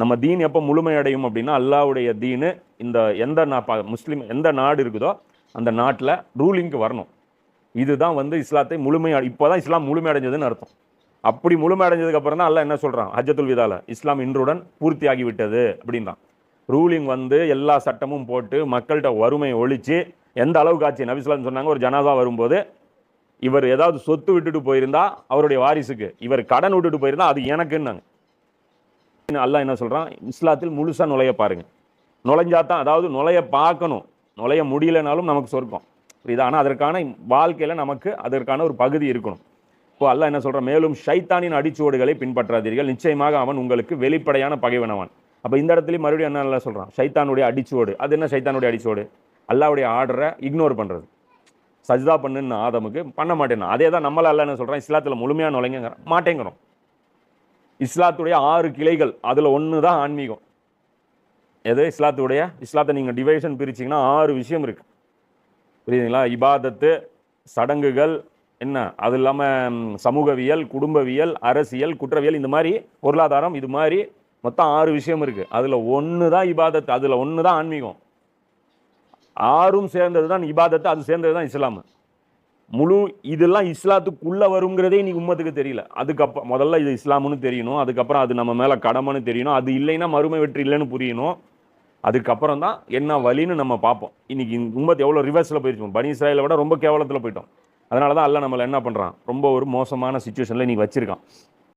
நம்ம தீன் எப்போ முழுமையடையும் அப்படின்னா அல்லாவுடைய தீனு இந்த எந்த நா முஸ்லீம் எந்த நாடு இருக்குதோ அந்த நாட்டில் ரூலிங்க்கு வரணும். இதுதான் வந்து இஸ்லாத்தை முழுமையா இப்போ தான் இஸ்லாம் முழுமையடைஞ்சதுன்னு அர்த்தம். அப்படி முழுமையடைஞ்சதுக்கப்புறம் தான் அல்லாஹ் என்ன சொல்கிறான் ஹஜத்துல் விதால இஸ்லாம் இன்றுடன் பூர்த்தி ஆகிவிட்டது அப்படின்றான். ரூலிங் வந்து எல்லா சட்டமும் போட்டு மக்கள்கிட்ட வறுமையை ஒழித்து எந்த அளவுக்கு ஆச்சு? நபிஸ்லாம் சொன்னாங்க ஒரு ஜனாதா வரும்போது இவர் ஏதாவது சொத்து விட்டுட்டு போயிருந்தா அவருடைய வாரிசுக்கு. இவர் கடன் விட்டுட்டு போயிருந்தா அது எனக்குன்னாங்க. அல்லாஹ் என்ன சொல்றான்? இஸ்லாத்தில் முழுசா நுழைய பாருங்க. நுழைஞ்சா தான் அதாவது நுழைய பார்க்கணும். நுழைய முடியலனாலும் நமக்கு சொர்க்கம். புரியுது? ஆனால் அதற்கான வாழ்க்கையில நமக்கு அதற்கான ஒரு பகுதி இருக்கணும். இப்போ அல்லாஹ் என்ன சொல்றான்? மேலும் ஷைத்தானின் அடிச்சுவடுகளை பின்பற்றாதீர்கள். நிச்சயமாக அவன் உங்களுக்கு வெளிப்படையான பகைவனவன். அப்போ இந்த இடத்துலயும் மறுபடியும் என்ன நல்லா சொல்றான். ஷைத்தானுடைய அடிச்சுவோடு. அது என்ன ஷைத்தானுடைய அடிச்சுவோடு? அல்லாவுடைய ஆர்டரை இக்னோர் பண்றது. சஜிதா பண்ணுன்னு ஆதமுக்கு பண்ண மாட்டேன் அதே தான் நம்மள என்ன சொல்றான்? இஸ்லாத்துல முழுமையாக நுழைங்க மாட்டேங்கிறோம். இஸ்லாத்துடைய ஆறு கிளைகள் அதில் ஒன்று தான் ஆன்மீகம். எது? இஸ்லாத்துடைய? இஸ்லாத்தை நீங்கள் டிவைஷன் பிரிச்சீங்கன்னா ஆறு விஷயம் இருக்குது புரியுதுங்களா? இபாதத்து சடங்குகள் என்ன? அது இல்லாமல் சமூகவியல் குடும்பவியல் அரசியல் குற்றவியல் இந்த மாதிரி பொருளாதாரம் இது மாதிரி மொத்தம் ஆறு விஷயம் இருக்குது அதில் ஒன்று தான் இபாதத்து அதில் ஒன்று தான் ஆன்மீகம். ஆறும் சேர்ந்தது தான் இபாதத்து அது சேர்ந்தது தான் இஸ்லாமு. முழு இதெல்லாம் இஸ்லாத்துக்குள்ளே வருங்கிறதே இன்றைக்கி உம்மத்துக்கு தெரியல. அதுக்கப்புறம் முதல்ல இது இஸ்லாம்னு தெரியணும் அதுக்கப்புறம் அது நம்ம மேலே கடமைன்னு தெரியணும் அது இல்லைன்னா மறுமை வெற்றி இல்லைன்னு புரியணும். அதுக்கப்புறம் தான் என்ன வழின்னு நம்ம பார்ப்போம். இன்னைக்கு உம்மத்து எவ்வளோ ரிவர்ஸில் போயிருச்சோம் பனி இஸ்ராயலை விட ரொம்ப கேவலத்தில் போயிட்டோம். அதனால தான் அல்ல நம்மளை என்ன பண்ணுறான் ரொம்ப ஒரு மோசமான சுச்சுவேஷனில் நீ வச்சுருக்கான்.